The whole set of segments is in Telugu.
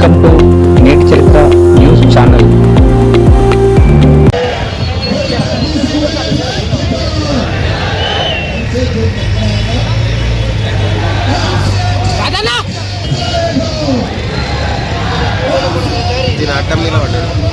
వెల్కమ్ టు నేటి చరిత్ర న్యూస్ ఛానల్ దీని అడ్డం నిలబడ్డాడు.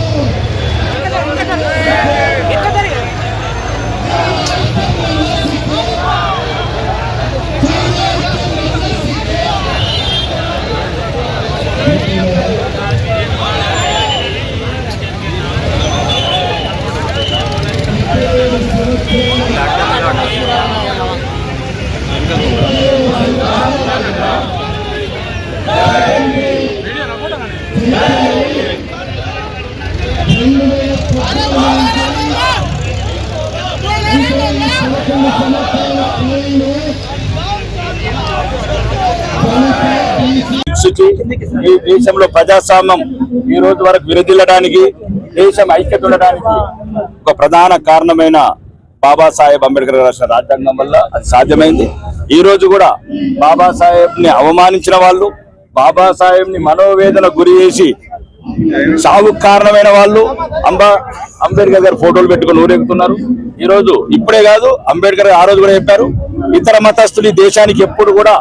ఈ దేశంలో ప్రజాస్వామ్యం ఈ రోజు వరకు విరదిల్లడానికి దేశం ఐక్యత ఉండడానికి ఒక ప్రధాన కారణమైన బాబాసాహెబ్ అంబేద్కర్ రాసిన రాజ్యాంగం వల్ల అది సాధ్యమైంది. ఈ రోజు కూడా బాబాసాహెబ్ని అవమానించిన వాళ్ళు బాబాసాహెబ్ని మనోవేదన గురి చేసి సాగుకు కారణమైన వాళ్ళు అంబా అంబేద్కర్ గారు ఫోటోలు పెట్టుకుని ఊరేగుతున్నారు. ఈ రోజు ఇప్పుడే కాదు అంబేద్కర్ గారు ఆ రోజు కూడా చెప్పారు ఇతర మతస్థులు ఈ దేశానికి ఎప్పుడు కూడా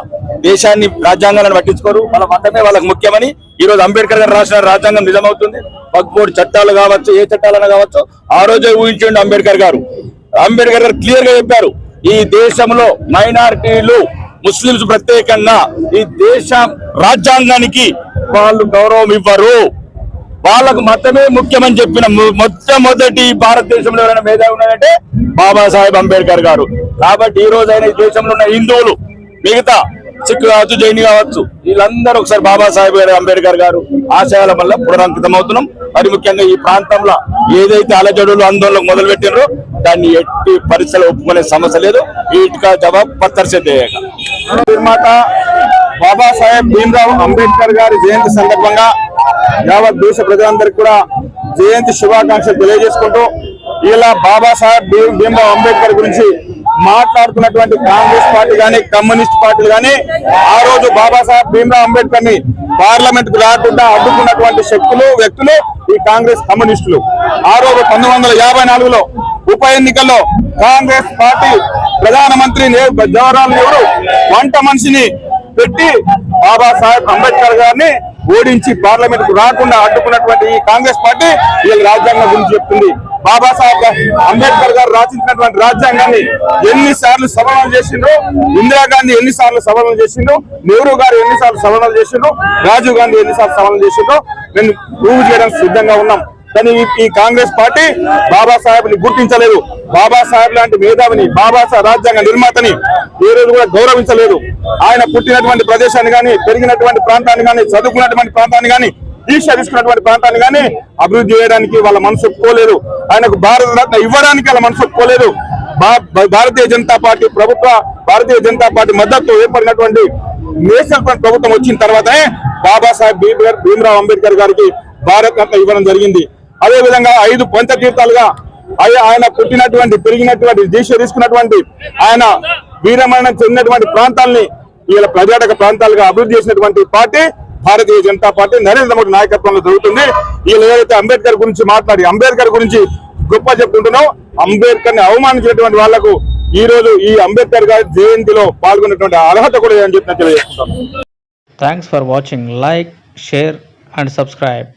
దేశాన్ని రాజ్యాంగాలను పట్టించుకోరు. వాళ్ళ మతమే వాళ్ళకి ముఖ్యమని ఈ రోజు అంబేద్కర్ గారు రాసిన రాజ్యాంగం నిజమవుతుంది. పగ్బోర్డు చట్టాలు కావచ్చు ఏ చట్టాలైనా కావచ్చు ఆ రోజే ఊహించండి అంబేద్కర్ గారు. అంబేద్కర్ గారు క్లియర్గా చెప్పారు ఈ దేశంలో మైనారిటీలు ముస్లింస్ ప్రత్యేకంగా ఈ దేశ రాజ్యాంగానికి వాళ్ళు గౌరవం ఇవ్వరు. వాళ్ళకు మతమే ముఖ్యమని చెప్పిన మొట్టమొదటి భారతదేశంలో ఎవరైనా మేధావి ఉన్నారంటే బాబాసాహెబ్ అంబేద్కర్ గారు. కాబట్టి ఈ రోజు అయిన ఈ దేశంలో ఉన్న హిందువులు మిగతా సిక్ కావచ్చు జైన్ కావచ్చు వీళ్ళందరూ ఒకసారి బాబాసాహెబ్ గారు అంబేద్కర్ గారు ఆశయాల వల్ల పునరంకితం అవుతున్నాం మరి ముఖ్యంగా ఈ ప్రాంతంలో ఏదైతే అలజడులు ఆందోళనలు మొదలు పెట్టినారో దాన్ని ఎట్టి పరిస్థితులు ఒప్పుకునే సమస్య లేదు. వీటికా జవాబు పత్తర్ నిర్మాత బాబా నిర్మాత బాబాసాహెబ్ భీమ్రావ్ అంబేద్కర్ గారి జయంతి సందర్భంగా యావత్ దేశ ప్రజలందరికీ కూడా జయంతి శుభాకాంక్షలు తెలియజేసుకుంటూ ఇలా బాబాసాహెబ్ భీ- భీమ్రావ్ అంబేద్కర్ గురించి మాట్లాడుతున్నటువంటి కాంగ్రెస్ పార్టీ గాని కమ్యూనిస్ట్ పార్టీలు గాని ఆ రోజు బాబాసాహెబ్ భీమ్రావ్ అంబేద్కర్ని పార్లమెంట్కు రాకుండా అడ్డుకున్నటువంటి శక్తులు వ్యక్తులు ఈ కాంగ్రెస్ కమ్యూనిస్టులు. ఆ రోజు పంతొమ్మిది వందల యాభై నాలుగులో ఉప ఎన్నికల్లో కాంగ్రెస్ పార్టీ ప్రధానమంత్రి జవహర్లాల్ నెహ్రూ వంట మనిషిని పెట్టి బాబాసాహెబ్ అంబేద్కర్ గారిని ఓడించి పార్లమెంట్కు రాకుండా అడ్డుకున్నటువంటి ఈ కాంగ్రెస్ పార్టీ వీళ్ళ రాజ్యాంగం గురించి చెప్తుంది. బాబాసాహెబ్ అంబేద్కర్ గారు రాసించినటువంటి రాజ్యాంగాన్ని ఎన్నిసార్లు సవరణలు చేసిండ్రు? ఇందిరాగాంధీ ఎన్నిసార్లు సవరణలు చేసిండ్రు? నెహ్రూ గారు ఎన్నిసార్లు సవరణలు చేసిండ్రు? రాజీవ్ గాంధీ ఎన్నిసార్లు సవరణలు చేసిండ్రు? మేము ప్రూవ్ చేయడానికి సిద్ధంగా ఉన్నాం. కానీ ఈ- కాంగ్రెస్ పార్టీ బాబాసాహెబ్ని గుర్తించలేదు. బాబాసాహెబ్ లాంటి మేధావిని బాబాసాహెబ్ రాజ్యాంగ నిర్మాతని ఏ రోజు కూడా గౌరవించలేదు. ఆయన పుట్టినటువంటి ప్రదేశాన్ని కానీ పెరిగినటువంటి ప్రాంతాన్ని కానీ చదువుకున్నటువంటి ప్రాంతాన్ని కానీ దీక్ష తీసుకున్నటువంటి ప్రాంతాన్ని కానీ అభివృద్ధి చేయడానికి వాళ్ళ మనసు ఒప్పుకోలేదు. ఆయనకు భారతరత్న ఇవ్వడానికి వాళ్ళ మనసు ఒప్పుకోలేదు. భారతీయ జనతా పార్టీ ప్రభుత్వ భారతీయ జనతా పార్టీ మద్దతు ఏర్పడినటువంటి నేషనల్ ఫ్రంట్ ప్రభుత్వం వచ్చిన తర్వాతనే బాబాసాహెబ్ భీమ్- భీమ్రావ్ అంబేద్కర్ గారికి భారత్ రత్న ఇవ్వడం జరిగింది. అదే విధంగా ఐదు పంచ తీర్థాలుగా ఆయన పుట్టినటువంటి పెరిగినటువంటి దీక్ష తీసుకున్నటువంటి ఆయన వీరమరణం చెందినటువంటి ప్రాంతాలని వీళ్ళ పర్యాటక ప్రాంతాలుగా అభివృద్ధి చేసినటువంటి పార్టీ భారతీయ జనతా పార్టీ నరేంద్ర మోడీ నాయకత్వంలో జరుగుతుంది. వీళ్ళు ఏదైతే అంబేద్కర్ గురించి మాట్లాడి అంబేద్కర్ గురించి గొప్ప చెప్పుకుంటున్నాం అంబేద్కర్ని అవమానించినటువంటి వాళ్ళకు ఈ రోజు ఈ అంబేద్కర్ గారి జయంతిలో పాల్గొన్నటువంటి అర్హత కూడా అని చెప్పి తెలియజేస్తున్నాను thanks for watching like share and subscribe.